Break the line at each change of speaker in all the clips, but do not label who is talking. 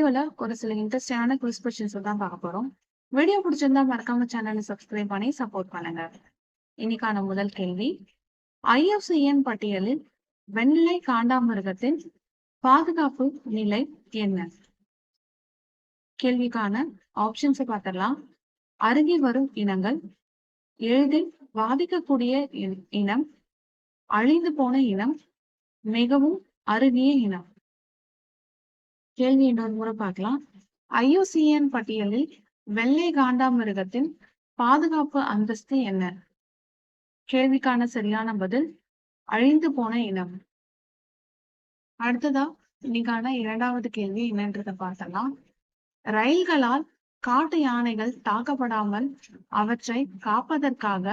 வீடியோல ஒரு சில இன்ட்ரெஸ்டிங்கான குவிஸ் கொஸ்டின்ஸ் தான் பார்க்க போறோம். வீடியோ பிடிச்சிருந்தா மறக்காம சேனலை சப்ஸ்கிரைப் பண்ணி சப்போர்ட் பண்ணுங்க. இன்னைக்கான முதல் கேள்வி. ஐஎஃப்சிஎன் பட்டியலில் வெள்ளை காண்டாமிருகத்தின் பாதுகாப்பு நிலை என்ன? கேள்விக்கான ஆப்ஷன்ஸை பார்த்திடலாம். அருகே வரும் இனங்கள் எளிதில் பாதிக்கக்கூடிய இ- இனம் அழிந்து போன இனம் மிகவும் அருகிய இனம். கேள்வி இன்னொரு முறை பார்க்கலாம். ஐயூசிஎன் பட்டியலில் வெள்ளை காண்டாமிருகத்தின் பாதுகாப்பு அந்தஸ்து என்ன? கேள்விக்கான சரியான பதில் அழிந்து போன இனம். அடுத்ததா இன்னைக்கான இரண்டாவது கேள்வி என்னன்றதை பார்த்தலாம் ரயில்களால் காட்டு யானைகள் தாக்கப்படாமல் அவற்றை காப்பதற்காக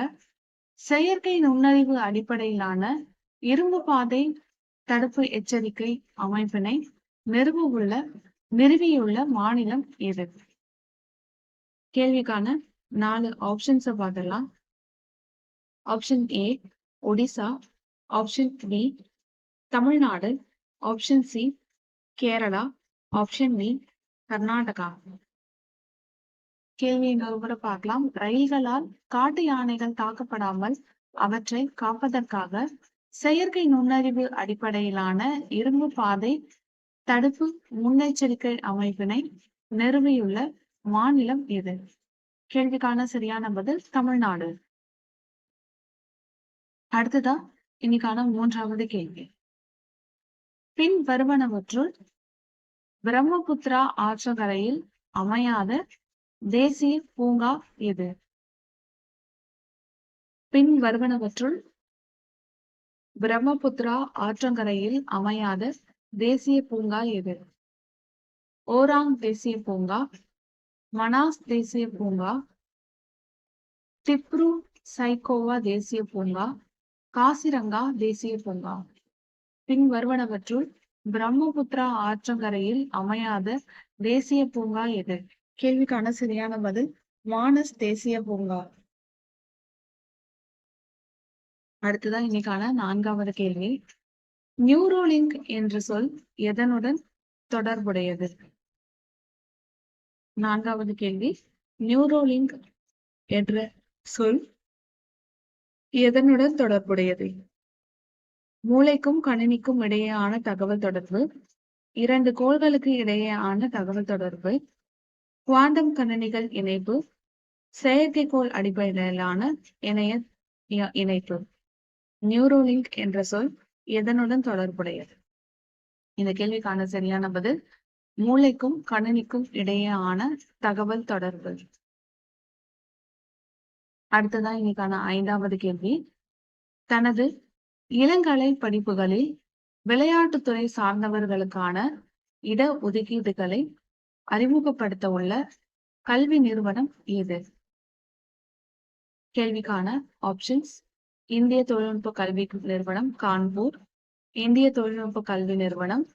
செயற்கை நுண்ணறிவு அடிப்படையிலான இரும்பு பாதை தடுப்பு எச்சரிக்கை அமைப்பினை நிறுவவுள்ள நிறுவியுள்ள மாநிலம் எது? கேள்விக்கான நாலு ஆப்ஷன்ஸை பார்த்துடலாம். Option A Odisha option B Tamil Nadu option C Kerala option B Karnataka கேள்வி இன்னொரு பார்க்கலாம். ரயில்களால் காட்டு யானைகள் தாக்கப்படாமல் அவற்றை காப்பதற்காக செயற்கை நுண்ணறிவு அடிப்படையிலான இரும்பு பாதை தடுப்பு முன்னெச்சரிக்கை அமைப்பினை நிறுவியுள்ள மாநிலம் எது? கேள்விக்கான சரியான பதில் தமிழ்நாடு. அடுத்ததா இன்னைக்கான மூன்றாவது கேள்வி. பின் வருவனவற்றுள் பிரம்மபுத்திரா ஆற்றங்கரையில் அமையாத தேசிய பூங்கா எது? பின் வருவனவற்றுள் பிரம்மபுத்திரா ஆற்றங்கரையில் அமையாத தேசிய பூங்கா எது? ஓராங் தேசிய பூங்கா மனாஸ் தேசிய பூங்கா திப்ரு சைக்கோவா தேசிய பூங்கா காசிரங்கா தேசிய பூங்கா. பின் வருவனவற்றுள் பிரம்மபுத்திரா ஆற்றங்கரையில் அமையாத தேசிய பூங்கா எது? கேள்விக்கான சரியான பதில் மானஸ் தேசிய பூங்கா. அடுத்ததான் இன்னைக்கான நான்காவது கேள்வி. நியூரோலிங்க் என்ற சொல் எதனுடன் தொடர்புடையது? நான்காவது கேள்வி. நியூரோலிங்க் என்ற சொல் எதனுடன் தொடர்புடையது? மூளைக்கும் கணினிக்கும் இடையேயான தகவல் தொடர்பு. இரண்டு கோள்களுக்கு இடையேயான தகவல் தொடர்பு. குவாண்டம் கணினிகள் இணைப்பு. செயற்கைக்கோள் அடிப்படையிலான இணைய இணைப்பு. நியூரோலிங்க் என்ற சொல் எதனுடன் தொடர்புடையது? இந்த கேள்விக்கான சரியான பதில் மூளைக்கும் கணினிக்கும் இடையேயான தகவல் தொடர்பு. அடுத்ததான் இன்னைக்கான ஐந்தாவது கேள்வி. தனது இளங்கலை படிப்புகளில் விளையாட்டுத்துறை சார்ந்தவர்களுக்கான இட ஒதுக்கீடுகளை அறிமுகப்படுத்த உள்ள கல்வி நிறுவனம் எது? கேள்விக்கான ஆப்ஷன்ஸ் இந்திய தொழில்நுட்ப கல்வி நிறுவனம் கான்பூர். இந்திய தொழில்நுட்ப கல்வி நிறுவனம்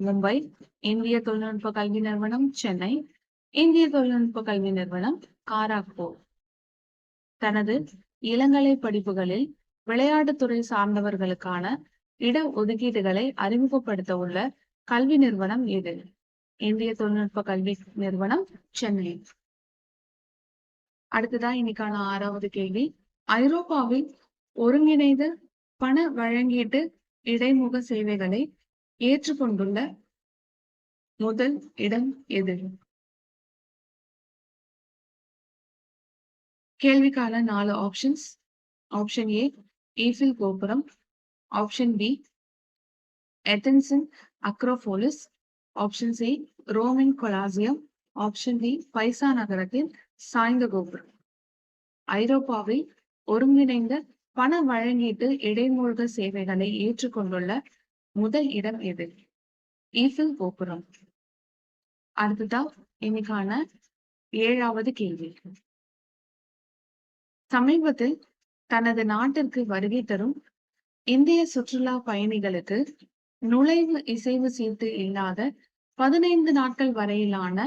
மும்பை. இந்திய தொழில்நுட்ப கல்வி நிறுவனம் சென்னை. இந்திய தொழில்நுட்ப கல்வி நிறுவனம் காராக்பூர். தனது இளங்கலை படிப்புகளில் விளையாட்டுத்துறை சார்ந்தவர்களுக்கான இட ஒதுக்கீடுகளை அறிமுகப்படுத்த உள்ள கல்வி நிறுவனம் எது இந்திய தொழில்நுட்ப கல்வி நிறுவனம் சென்னை. அடுத்ததா இன்னைக்கான ஆறாவது கேள்வி. ஐரோப்பாவில் ஒருங்கிணைந்த பண வழங்கீட்டு இடைமுக சேவைகளை ஏற்றுக்கொண்டுள்ள முதல் இடம் எது? கேள்விக்கான நாலு ஆப்ஷன்ஸ் ஆப்ஷன் ஏ ஈஃபில் கோபுரம். ஆப்ஷன் பி எத்தன்சன் அக்ரோபோலிஸ் ஆப்ஷன் சி ரோமின் கொலாசியம் ஆப்ஷன் டி பைசா நகரத்தின் சாய்ந்த கோபுரம். ஐரோப்பாவில் ஒருங்கிணைந்த பண வழங்கீட்டு இடைமூழ்க சேவைகளை ஏற்றுக்கொண்டுள்ள முதல் இடம் எது? ஈஃபில் கோபுரம். அடுத்ததா இன்னைக்கான ஏழாவது கேள்வி. சமீபத்தில் தனது நாட்டிற்கு வருகை தரும் இந்திய சுற்றுலா பயணிகளுக்கு நுழைவு இசைவு சீட்டு இல்லாத பதினைந்து நாட்கள் வரையிலான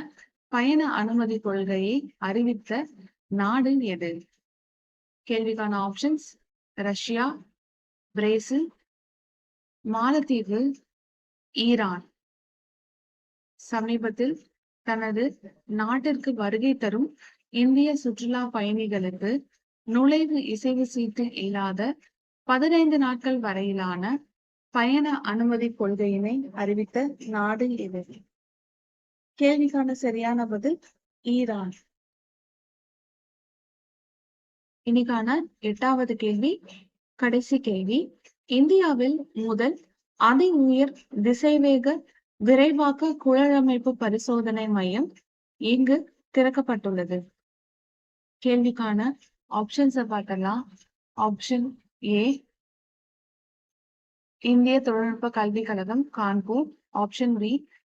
பயண அனுமதி கொள்கையை அறிவித்த நாடு எது? கேள்விக்கான ஆப்ஷன்ஸ் ரஷ்யா பிரேசில் மாலத்தீவு ஈரான். சமீபத்தில் தனது நாட்டிற்கு வருகை தரும் இந்திய சுற்றுலா பயணிகளுக்கு நுழைவு இசைவு சீட்டு இல்லாத பதினைந்து நாட்கள் வரையிலான பயண அனுமதி கொள்கையினை அறிவித்த நாடு இது. கேள்விக்கான சரியான பதில் ஈரான். இன்னைக்கான எட்டாவது கேள்வி கடைசி கேள்வி. இந்தியாவில் முதல் அதி உயர் திசைவேக விரைவாக்க குழலமைப்பு பரிசோதனை மையம் இங்கு திறக்கப்பட்டுள்ளது. கேள்விக்கான ஆப்ஷன்ஸை பார்க்கலாம். ஆப்ஷன் ஏ இந்திய தொழில்நுட்ப கல்விக் கழகம் கான்பூர். ஆப்ஷன் பி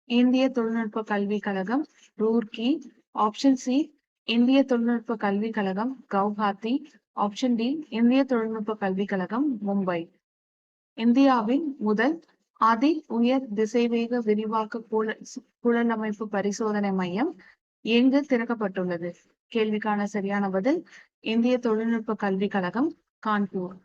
இந்திய தொழில்நுட்ப கல்விக் கழகம் ரூர்கி. ஆப்ஷன் சி இந்திய தொழில்நுட்ப கல்விக் கழகம் கவுஹாத்தி ஆப்ஷன் டி இந்திய தொழில்நுட்ப கல்விக் கழகம் மும்பை. இந்தியாவின் முதல் அதி உயர் திசைவேக விரிவாக்க புல புலனமைப்பு பரிசோதனை மையம் எங்கு திறக்கப்பட்டுள்ளது? கேள்விக்கான சரியான பதில் இந்திய தொழில்நுட்ப கல்விக் கழகம் கான்பூர்.